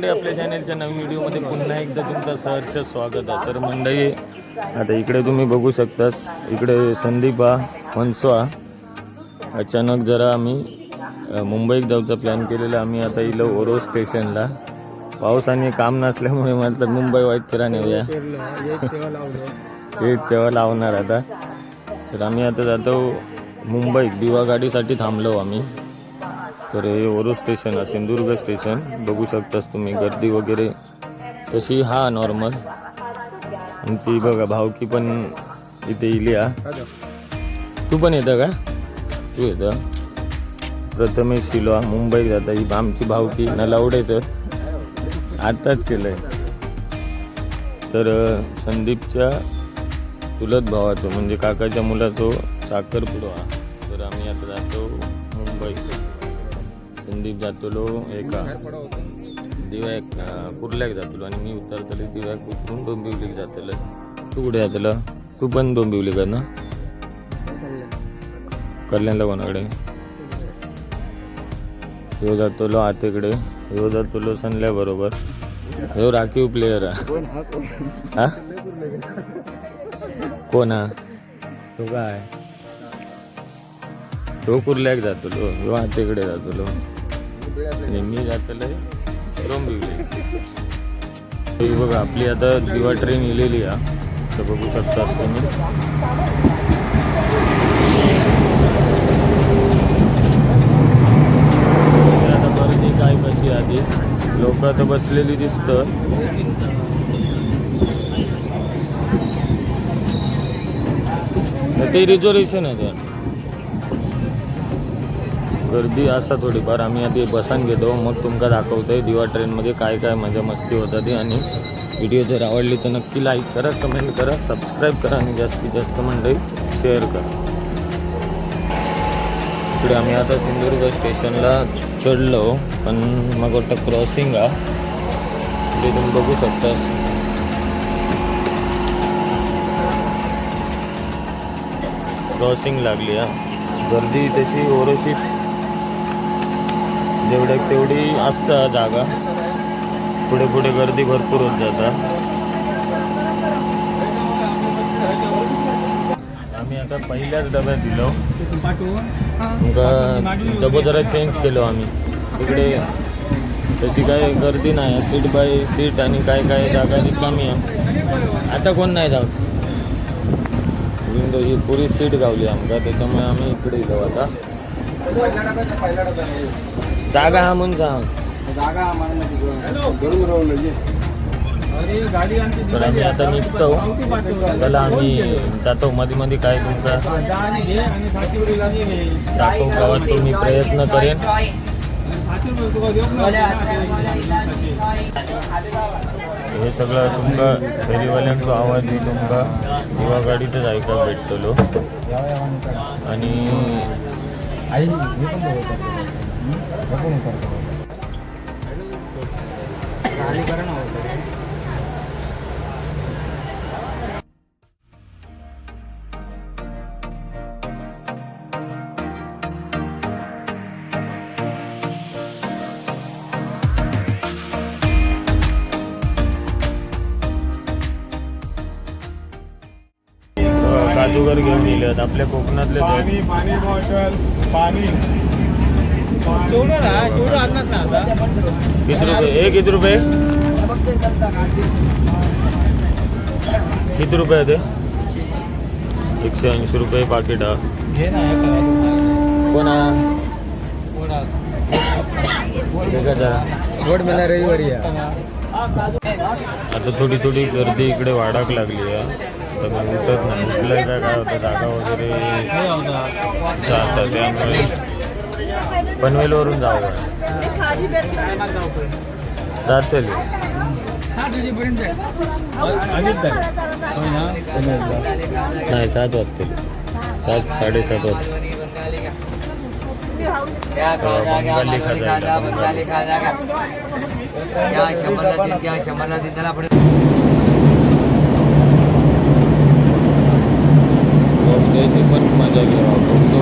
मंडळी आपल्या चॅनलच्या नवीन व्हिडिओमध्ये पुन्हा एकदा तुमचं सहर्ष स्वागत आहे. तर मंडळी आता इकडे तुम्ही बघू शकतास. इकडे संदीपा मनसोआ. अचानक जरा आम्ही मुंबईत जाऊचा प्लॅन केलेला. आम्ही आता इलो ओरो स्टेशनला पाऊस आणि काम नसल्यामुळे म्हटलं मुंबई वाईट फिरा नेऊया हे तेव्हा लावणार आता. तर आम्ही आता जातो मुंबईत. दिवा गाडीसाठी थांबलो आम्ही. तर हे ओरो स्टेशन आहे सिंधुदुर्ग स्टेशन. बघू शकतास तुम्ही गर्दी वगैरे तशी हा नॉर्मल आमची बघा भावकी पण इथे इली हा. तू पण येतं का? तू येतं. प्रथमेश शिलो मुंबईत जाता ही आमची भावकी नलावडेचं. आत्ताच केलंय. तर अ, संदीपच्या चुलत भावाचं म्हणजे काकाच्या मुलाचं साखरपुडा. तर आम्ही आता जातो संदीप जातलो एका दिव्याक कुर्ल्याक जातलो आणि मी उतरतलो दिव्याक उतरून डोंबिवलीक जातलो. तू कुठे जातलो? तू पण डोंबिवली कर ना? कल्याणला कोणाकडे ह्यो जातलो आतेकडे. ह्यो जातलो सनल्या बरोबर. ह्यो राखीव प्लेयर हा कोण हा तो काय? तो कुर्ल्याक जातलो. ह्यो आतेकडे जातलो. मी जातलोय डोंबिवली ही बघा आपली आता दिवा ट्रेन इलेली आहे. तर बघू शकता तुम्ही. आता गर्दी काय कशी आधी? लोक आता बसलेली दिसतं. तर ते रिझर्वेशन आहे त्या गर्दी असा थोडीफार. आम्ही आधी बसान घेतो मग तुमका दाखवतोय. दिवा ट्रेनमध्ये काय काय मजा मस्ती होता ती आणि व्हिडिओ जर आवडली तर नक्की लाईक करा कमेंट करा सबस्क्राईब करा आणि जास्तीत जास्त मंडळी शेअर करा. इकडे आम्ही आता सिंधुदुर्ग स्टेशनला चढलो पण मग वाटतं क्रॉसिंग आहे इकडे तुम्ही बघू शकतास. क्रॉसिंग लागली हा गर्दी तशी ओरोशी जेवढ्याक तेवढी असतं जागा पुढे पुढे गर्दी भरपूर होत जाता. आम्ही आता पहिल्याच डब्यात दिलो डबो जरा चेंज केलो आम्ही. तिकडे तशी काय गर्दी नाही. सीट बाय सीट आणि काय काय जागा रिकामी आहे. आता कोण नाही जात? विंडो ही पुरी सीट गावली आमका त्याच्यामुळे आम्ही इकडे येलो आता. जागा हा म्हणून सांग जागा आम्हाला गरम राहून तर आम्ही आता निघतो. चला आम्ही जातो मध्ये मध्ये काय तुमचा. जा आणि घे आणि सातीवरील आणि घे. दाखव गावात तो मी प्रयत्न करेन. हे सगळं तुमका फेरीवाल्यांचा आवाज येईल तुमका किंवा गाडीतच ऐका भेटतलो. आणि काजूगर घेऊन येले आपल्या कोकणातले पाणी पाणी बॉटल पाणी. किती रुपये? हे किती रुपये? किती रुपये ते? एकशे ऐंशी रुपये पाकिट घे ना कोण? मला रविवारी आता थोडी थोडी गर्दी इकडे वाढाक लागली आहे तर मग उठत नाही उठलं काय काय होतं जागा वगैरे जातात त्यामुळे पनवेलवरून जाऊ जातो नाही सात वाजते. सात साडेसात वाजते. पण मजा घ्यावा बोगदो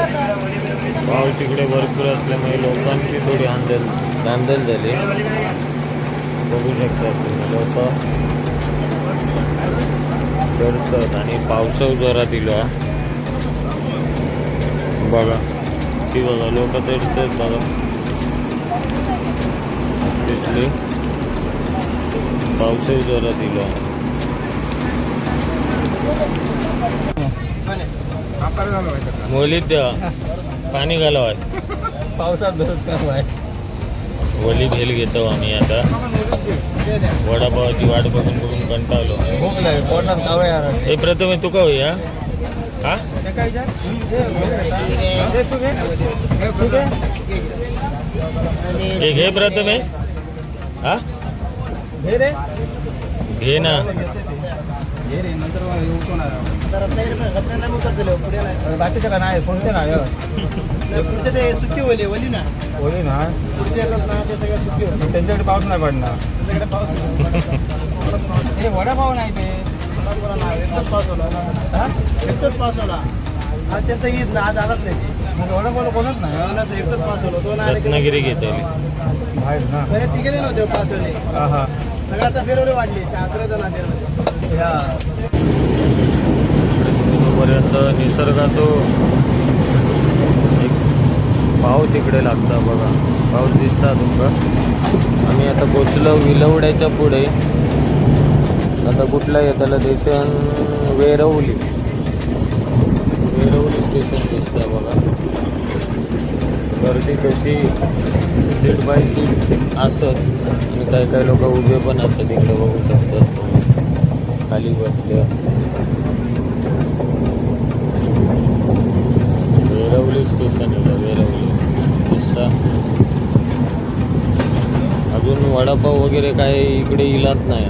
पाऊस तिकडे भरपूर असल्यामुळे लोकांची थोडी हांदल झाले बघू शकता तुम्ही लोक. करतात आणि पावसाव जरा दिला. बघा. ती बघा लोक चढतात बघा. तिथले पावसाव जरा दिला. मोलीत द्या. पाणी घालावाय. पावसात धरत काय वली भेल घेतो आम्ही आता. वडापावाची वाट बघून बघून कंटाळलो. हे प्रथमे तू का होईया? हा? हे घे. हे प्रथमेश. हा? घे ना. घे रे नंतर मग येऊ कोण आहे? अरे बाकीचं का नाही? कोणते नाही? पुढचे ते सुकी ओली ओली ना. होईल ना? पुढचे येतात ना ते सगळे ओली मग त्यांच्याकडे पाऊस नाही पडणार. तुझ्याकडे पाऊस नाही. हे वडापाव नाही ते. ना, एकटाच पाऊस होला ना. हा? एकटाच पाऊस होला त्यांचं ईद ना आज आलाच नाही. वडापाव कोणच नाही? नाही, एकटाच होला दोन आले की रत्नागिरी घेतो बाहेर ना? तिघे नव्हते पास होले हा हा. सगळं आता फेरवरे. अकरा जण तो एक पाऊस इकडे लागता बघा. पाऊस दिसता तुमका. आम्ही आता पोचलो विलवड्याच्या पुढे. आता कुठला आहे त्याला स्टेशन वेरवली. वेरवली स्टेशन दिसतं बघा. गर्दी कशी? सीट बाय सीट असत. आणि काही काही लोक उभे पण असतात. इकडे बघू शकतात खाली बसल्या. वेरवली स्टेशन आहे वेरवली. दिसता अजून वडापाव वगैरे काही इकडे इलाच नाही.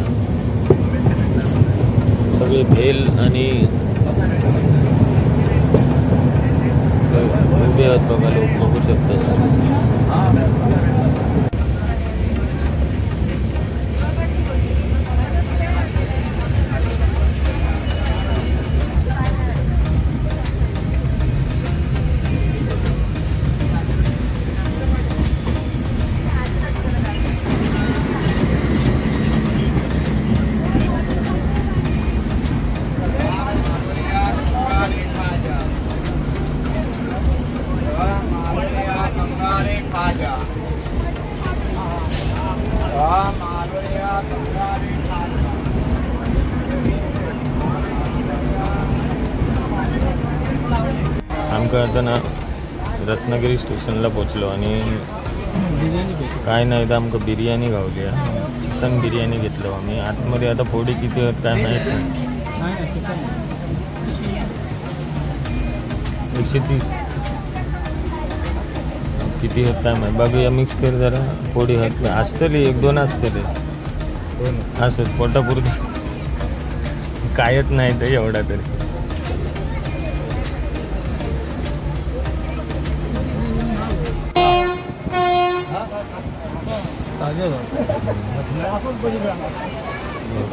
सगळे भेल आणि उभे आहेत बघा लोक बघू शकता. सर आता ना रत्नागिरी स्टेशनला पोचलो आणि काय नाही तर आमकां बिर्याणी गावली चिकन बिर्याणी घेतलो आम्ही. आतमध्ये आता फोडी किती काय माहीत नाही. एकशे तीस. किती होत काय माहीत. बघूया मिक्स कर जरा. फोडी होत असतली एक दोन असतले. असत पोटापुरत. कायच नाही तर एवढा तरी. ताजे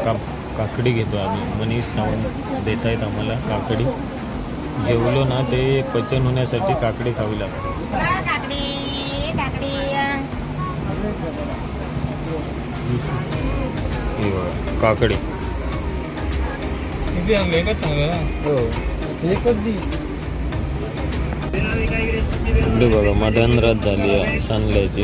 का काकडी घेतो आम्ही. मनीष सावंत देत आहेत आम्हाला काकडी. जेवलो ना ते पचन होण्यासाठी काकडी खावी लागते. काकडी. काकडी ही. बघा काकडी हो बघा मध्यान्रात झाली आहे सांगल्याची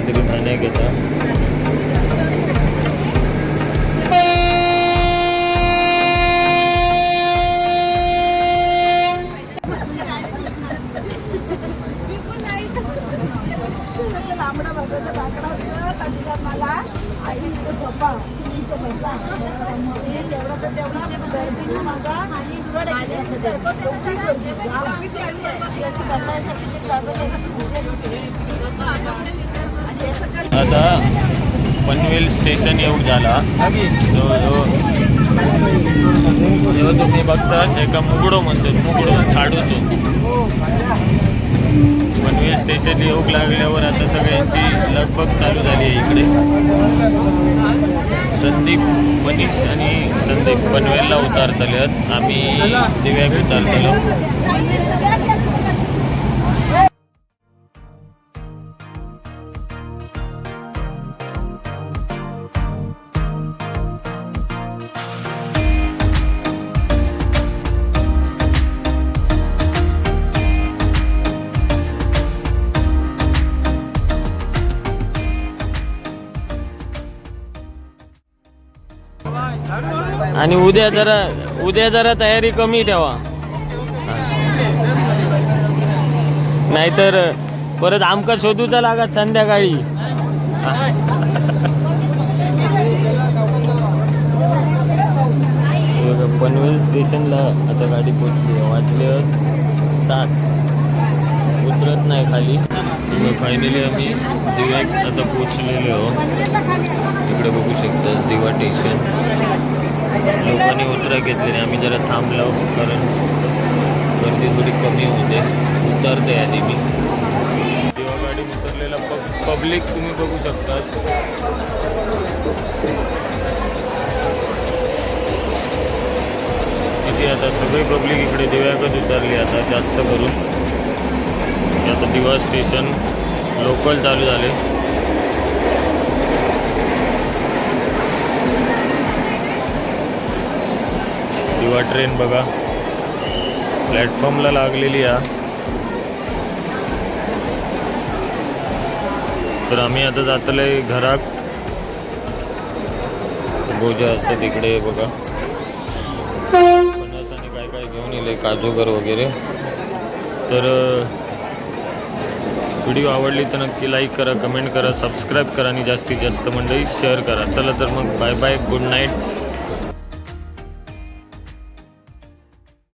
try to do. आता पनवेल स्टेशन येऊ झाला. जो जो जो तुम्ही बघताच एका मुगडो म्हणतो मुगडो झाडूचो. पनवेल स्टेशन येऊ लागल्यावर आता सगळ्यांची लगबग चालू झाली आहे इकडे. संदीप मनीष आणि संदीप पनवेलला उतारतल्यात आम्ही दिव्याक उतारतलो. आणि उद्या जरा उद्या जरा तयारी कमी ठेवा. नाहीतर परत आमका शोधूचा लागत संध्याकाळी. पनवेल स्टेशनला आता गाडी पोचली वाजले खाली. फायनली आम्ही दिव्यात आता पोचलेलो आहोत. इकडे बघू शकता दिवा स्टेशन लोकांनी उतरा घेतलेली आम्ही जरा थांबलो कारण गर्दी थोडी कमी होते. उतरते आधी मी. दिवा गाडी उतरलेला पब्लिक तुम्ही बघू शकता. किती आता सगळी पब्लिक इकडे दिव्याकच उतरली आता जास्त करून. आता दिवा स्टेशन लोकल चालू झाले. दिवा ट्रेन बघा. प्लॅटफॉर्मला लागलेली आहे तर आम्ही आता जातले घरात. गोजा असते तिकडे बघा. फणस आणि काय काय घेऊन येले काजूगर वगैरे. तर व्हिडिओ आवडली तर नक्की लाईक करा कमेंट करा सबस्क्राईब करा आणि जास्तीत जास्त मंडळी शेअर करा. चला तर मग बाय बाय गुड नाईट